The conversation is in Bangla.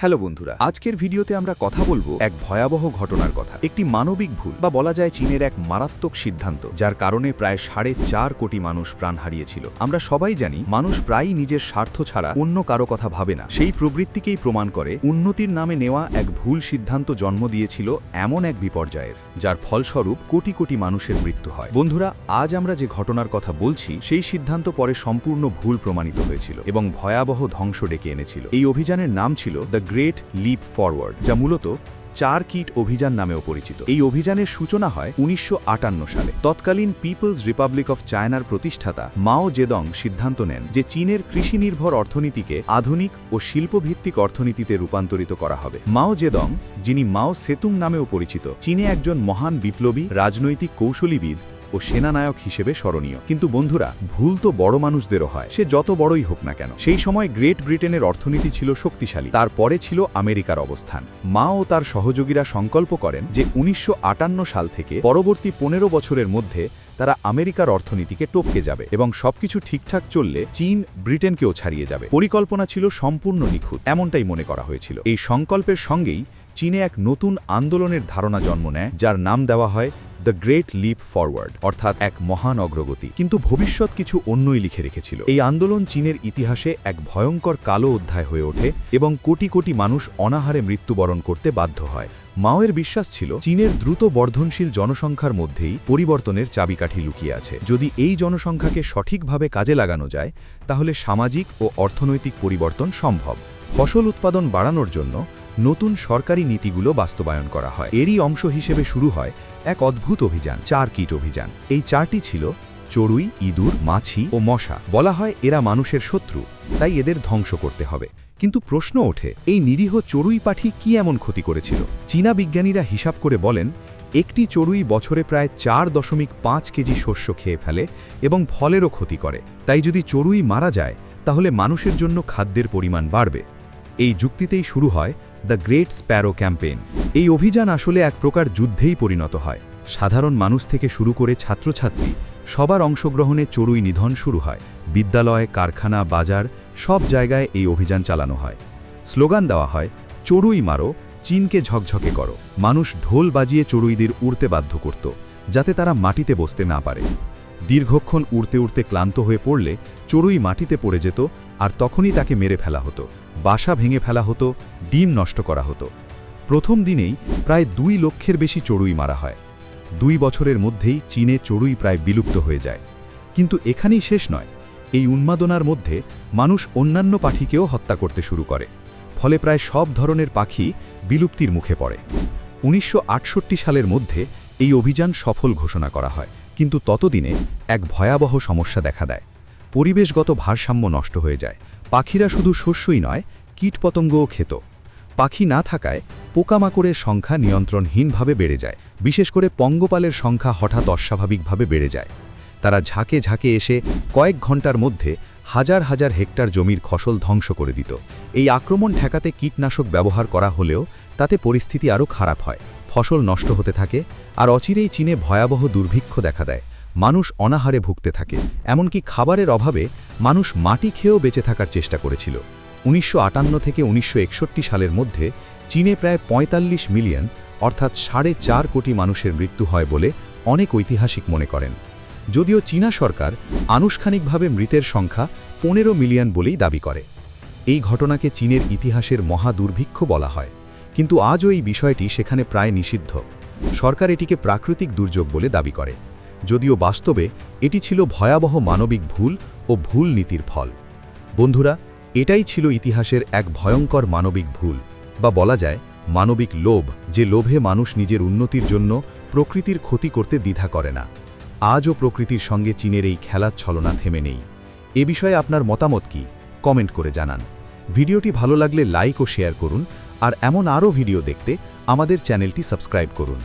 হ্যালো বন্ধুরা, আজকের ভিডিওতে আমরা কথা বলব এক ভয়াবহ ঘটনার কথা। একটি মানবিক ভুল বা বলা যায় চীনের এক মারাত্মক সিদ্ধান্ত, যার কারণে প্রায় সাড়ে চার কোটি মানুষ প্রাণ হারিয়েছিল। আমরা সবাই জানি, মানুষ প্রায়ই নিজের স্বার্থ ছাড়া অন্য কারও কথা ভাবে না। সেই প্রবৃত্তিকেই প্রমাণ করে, উন্নতির নামে নেওয়া এক ভুল সিদ্ধান্ত জন্ম দিয়েছিল এমন এক বিপর্যয়ের, যার ফলস্বরূপ কোটি কোটি মানুষের মৃত্যু হয়। বন্ধুরা, আজ আমরা যে ঘটনার কথা বলছি, সেই সিদ্ধান্ত পরে সম্পূর্ণ ভুল প্রমাণিত হয়েছিল এবং ভয়াবহ ধ্বংস ডেকে এনেছিল। এই অভিযানের নাম ছিল দ্য গ্রেট লিপ ফরওয়ার্ড যা মূলত চার কিট অভিযান নামেও পরিচিত। এই অভিযানের সূচনা হয় উনিশশো আটান্ন সালে। তৎকালীন পিপলস রিপাবলিক অফ চায়নার প্রতিষ্ঠাতা মাও জেদং সিদ্ধান্ত নেন যে চীনের কৃষি নির্ভর অর্থনীতিকে আধুনিক ও শিল্পভিত্তিক অর্থনীতিতে রূপান্তরিত করা হবে। মাও জেদং যিনি মাও সেতুং নামেও পরিচিত, চীনে একজন মহান বিপ্লবী, রাজনৈতিক কৌশলীবিদ ও সেনানায়ক হিসেবে স্মরণীয়। কিন্তু বন্ধুরা, ভুল তো বড় মানুষদেরও হয়। সে যত বড়ই হোক না কেন, সেই সময় গ্রেট ব্রিটেনের অর্থনীতি ছিল শক্তিশালী। তারপরে ছিল আমেরিকার অবস্থান। মা ও তার সহযোগীরা সংকল্প করেন যে উনিশশো আটান্ন সাল থেকে পরবর্তী পনেরো বছরের মধ্যে তারা আমেরিকার অর্থনীতিকে টপকে যাবে এবং সবকিছু ঠিকঠাক চললে চীন ব্রিটেনকেও ছাড়িয়ে যাবে। পরিকল্পনা ছিল সম্পূর্ণ নিখুঁত, এমনটাই মনে করা হয়েছিল। এই সংকল্পের সঙ্গেই চীনে এক নতুন আন্দোলনের ধারণা জন্ম নেয়, যার নাম দেওয়া হয় দ্য গ্রেট লিপ ফরওয়ার্ড, অর্থাৎ এক মহান অগ্রগতি, কিন্তু ভবিষ্যৎ কিছু অন্যই লিখে রেখেছিল। এই আন্দোলন চীনের ইতিহাসে এক ভয়ঙ্কর কালো অধ্যায় হয়ে ওঠে এবং কোটি কোটি মানুষ অনাহারে মৃত্যুবরণ করতে বাধ্য হয়। মাওয়ের বিশ্বাস ছিল, চীনের দ্রুত বর্ধনশীল জনসংখ্যার মধ্যেই পরিবর্তনের চাবিকাঠি লুকিয়ে আছে। যদি এই জনসংখ্যাকে সঠিকভাবে কাজে লাগানো যায়, তাহলে সামাজিক ও অর্থনৈতিক পরিবর্তন সম্ভব। ফসল উৎপাদন বাড়ানোর জন্য নতুন সরকারি নীতিগুলো বাস্তবায়ন করা হয়। এরই অংশ হিসেবে শুরু হয় এক অদ্ভুত অভিযান চার কিট অভিযান। এই চারটি ছিল চড়ুই, ইঁদুর, মাছি ও মশা। বলা হয় এরা মানুষের শত্রু, তাই এদের ধ্বংস করতে হবে। কিন্তু প্রশ্ন ওঠে, এই নিরীহ চড়ুই পাঠি কি এমন ক্ষতি করেছিল? চীনা বিজ্ঞানীরা হিসাব করে বলেন, একটি চড়ুই বছরে প্রায় চার দশমিক পাঁচ কেজি শস্য খেয়ে ফেলে এবং ফলেরও ক্ষতি করে। তাই যদি চড়ুই মারা যায়, তাহলে মানুষের জন্য খাদ্যের পরিমাণ বাড়বে। এই যুক্তিতেই শুরু হয় দ্য গ্রেট স্প্যারো ক্যাম্পেইন। এই অভিযান আসলে এক প্রকার যুদ্ধেই পরিণত হয়। সাধারণ মানুষ থেকে শুরু করে ছাত্রছাত্রী সবার অংশগ্রহণে চড়ুই নিধন শুরু হয়। বিদ্যালয়, কারখানা, বাজার সব জায়গায় এই অভিযান চালানো হয়। স্লোগান দেওয়া হয়, চড়ুই মারো, চীনকে ঝকঝকে করো। মানুষ ঢোল বাজিয়ে চড়ুইদের উড়তে বাধ্য করত, যাতে তারা মাটিতে বসতে না পারে। দীর্ঘক্ষণ উড়তে উড়তে ক্লান্ত হয়ে পড়লে চড়ুই মাটিতে পড়ে যেত আর তখনই তাকে মেরে ফেলা হতো। বাসা ভেঙে ফেলা হতো, ডিম নষ্ট করা হতো। প্রথম দিনেই প্রায় দুই লক্ষের বেশি চড়ুই মারা হয়। দুই বছরের মধ্যেই চীনে চড়ুই প্রায় বিলুপ্ত হয়ে যায়। কিন্তু এখানেই শেষ নয়। এই উন্মাদনার মধ্যে মানুষ অন্যান্য পাখিকেও হত্যা করতে শুরু করে। ফলে প্রায় সব ধরনের পাখি বিলুপ্তির মুখে পড়ে। উনিশশো আটষট্টি সালের মধ্যে এই অভিযান সফল ঘোষণা করা হয়। কিন্তু ততদিনে এক ভয়াবহ সমস্যা দেখা দেয়। পরিবেশগত ভারসাম্য নষ্ট হয়ে যায়। পাখিরা শুধু শস্যই নয়, কীটপতঙ্গও খেত। পাখি না থাকায় পোকামাকড়ের সংখ্যা নিয়ন্ত্রণহীনভাবে বেড়ে যায়। বিশেষ করে পঙ্গপালের সংখ্যা হঠাৎ অস্বাভাবিকভাবে বেড়ে যায়। তারা ঝাঁকে ঝাঁকে এসে কয়েক ঘণ্টার মধ্যে হাজার হাজার হেক্টর জমির ফসল ধ্বংস করে দিত। এই আক্রমণ ঠেকাতে কীটনাশক ব্যবহার করা হলেও তাতে পরিস্থিতি আরও খারাপ হয়। ফসল নষ্ট হতে থাকে, আর অচিরেই চীনে ভয়াবহ দুর্ভিক্ষ দেখা দেয়। মানুষ অনাহারে ভুগতে থাকে, এমনকি খাবারের অভাবে মানুষ মাটি খেয়েও বেঁচে থাকার চেষ্টা করেছিল। উনিশশো আটান্ন থেকে উনিশশো একষট্টি সালের মধ্যে চীনে প্রায় ৪৫ মিলিয়ন, অর্থাৎ সাড়ে চার কোটি মানুষের মৃত্যু হয় বলে অনেক ঐতিহাসিক মনে করেন। যদিও চীনা সরকার আনুষ্ঠানিকভাবে মৃতের সংখ্যা পনেরো মিলিয়ন বলেই দাবি করে। এই ঘটনাকে চীনের ইতিহাসের মহা দুর্ভিক্ষ বলা হয়, কিন্তু আজও এই বিষয়টি সেখানে প্রায় নিষিদ্ধ। সরকার এটিকে প্রাকৃতিক দুর্যোগ বলে দাবি করে। যদিও বাস্তবে এটি ছিল ভয়াবহ মানবিক ভুল ও ভুল নীতির ফল। বন্ধুরা, এটাই ছিল ইতিহাসের এক ভয়ঙ্কর মানবিক ভুল বা বলা যায় মানবিক লোভ যে লোভে মানুষ নিজের উন্নতির জন্য প্রকৃতির ক্ষতি করতে দ্বিধা করে না। আজও প্রকৃতির সঙ্গে চীনের এই খেলার ছলনা থেমে নেই। এ বিষয়ে আপনার মতামত কি? কমেন্ট করে জানান। ভিডিওটি ভালো লাগলে লাইক ও শেয়ার করুন আর এমন আরও ভিডিও দেখতে আমাদের চ্যানেলটি সাবস্ক্রাইব করুন।